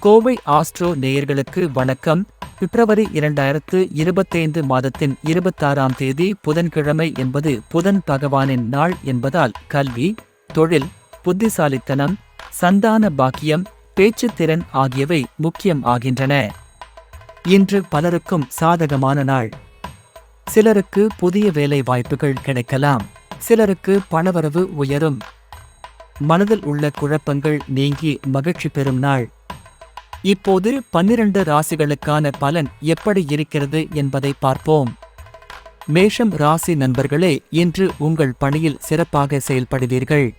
Kovai astro நேயர்களுக்கு வணக்கம். பிப்ரவரி இரண்டாயிரத்து இருபத்தைந்து மாதத்தின் இருபத்தாறாம் தேதி புதன்கிழமை என்பது புதன் பகவானின் நாள் என்பதால் கல்வி தொழில் புத்திசாலித்தனம் சந்தான பாக்கியம் பேச்சுத்திறன் ஆகியவை முக்கியம் ஆகின்றன. இன்று பலருக்கும் சாதகமான நாள். சிலருக்கு புதிய வேலை வாய்ப்புகள் கிடைக்கலாம். சிலருக்கு பணவரவு உயரும். மனதில் உள்ள குழப்பங்கள் நீங்கி மகிழ்ச்சி பெறும் நாள். இப்போது பன்னிரண்டு ராசிகளுக்கான பலன் எப்படி இருக்கிறது என்பதை பார்ப்போம். மேஷம் ராசி நண்பர்களே இன்று உங்கள் பணியில் சிறப்பாக செயல்படுவீர்கள்.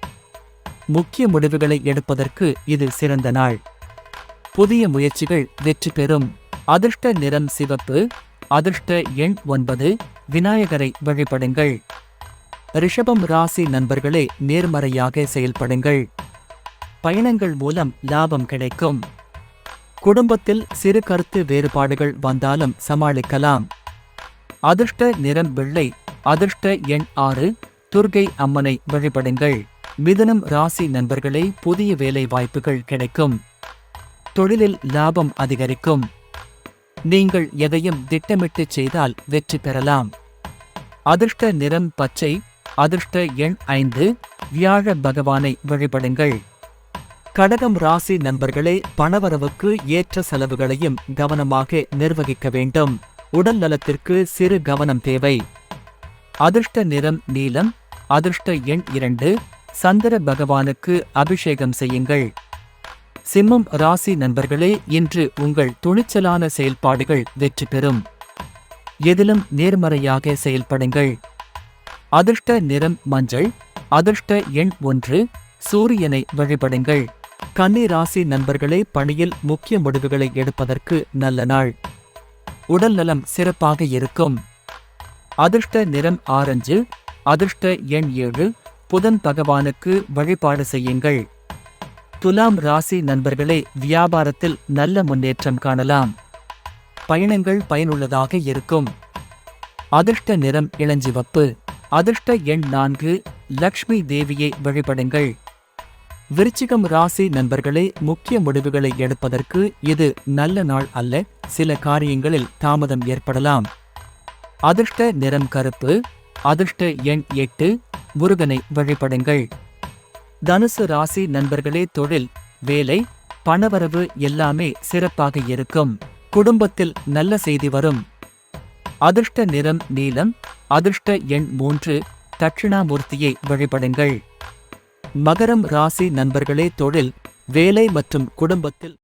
முக்கிய முடிவுகளை எடுப்பதற்கு இது சிறந்த நாள். புதிய முயற்சிகள் வெற்றி பெறும். அதிர்ஷ்ட நிறம் சிவப்பு அதிர்ஷ்ட எண் ஒன்பது விநாயகரை வழிபடுங்கள். ரிஷபம் ராசி நண்பர்களே நேர்மறையாக செயல்படுங்கள். பயணங்கள் மூலம் லாபம் கிடைக்கும். குடும்பத்தில் சிறு கருத்து வேறுபாடுகள் வந்தாலும் சமாளிக்கலாம். அதிர்ஷ்ட நிறம் வெள்ளை அதிர்ஷ்ட எண் ஆறு துர்கை அம்மனை வழிபடுங்கள். மிதனம் ராசி நண்பர்களே புதிய வேலை வாய்ப்புகள் கிடைக்கும். தொழிலில் லாபம் அதிகரிக்கும். நீங்கள் எதையும் திட்டமிட்டு செய்தால் வெற்றி பெறலாம். அதிர்ஷ்ட நிறம் பச்சை அதிர்ஷ்ட எண் ஐந்து வியாழ பகவானை வழிபடுங்கள். கடகம் ராசி நண்பர்களே பணவரவுக்கு ஏற்ற செலவுகளையும் கவனமாக நிர்வகிக்க வேண்டும். உடல் நலத்திற்கு சிறு கவனம் தேவை. அதிர்ஷ்ட நிறம் நீலம் அதிர்ஷ்ட எண் இரண்டு சந்திர பகவானுக்கு அபிஷேகம் செய்யுங்கள். சிம்மம் ராசி நண்பர்களே இன்று உங்கள் துணிச்சலான செயல்பாடுகள் வெற்றி பெறும். எதிலும் நேர்மறையாக செயல்படுங்கள். அதிர்ஷ்ட நிறம் மஞ்சள் அதிர்ஷ்ட எண் ஒன்று சூரியனை வழிபடுங்கள். கன்னி ராசி நண்பர்களே பணியில் முக்கிய முடிவுகளை எடுப்பதற்கு நல்ல நாள். உடல் நலம் சிறப்பாக இருக்கும். அதிர்ஷ்ட நிறம் ஆரஞ்சு அதிர்ஷ்ட எண் ஏழு புதன் பகவானுக்கு வழிபாடு செய்யுங்கள். துலாம் ராசி நண்பர்களே வியாபாரத்தில் நல்ல முன்னேற்றம் காணலாம். பயணங்கள் பயனுள்ளதாக இருக்கும். அதிர்ஷ்ட நிறம் இளஞ்சிவப்பு அதிர்ஷ்ட எண் நான்கு லக்ஷ்மி தேவியை வழிபடுங்கள். விருச்சிகம் ராசி நண்பர்களே முக்கிய முடிவுகளை எடுப்பதற்கு இது நல்ல நாள் அல்ல சில காரியங்களில் தாமதம் ஏற்படலாம். அதிர்ஷ்ட நிறம் கருப்பு அதிர்ஷ்ட எண் எட்டு முருகனை வழிபடுங்கள். தனுசு ராசி நண்பர்களே தொழில் வேலை பணவரவு எல்லாமே சிறப்பாக இருக்கும் குடும்பத்தில் நல்ல செய்தி வரும். அதிர்ஷ்ட நிறம் நீலம் அதிர்ஷ்ட எண் மூன்று தட்சிணாமூர்த்தியை வழிபடுங்கள். மகரம் ராசி நண்பர்களே தொழில் வேலை மற்றும் குடும்பத்தில்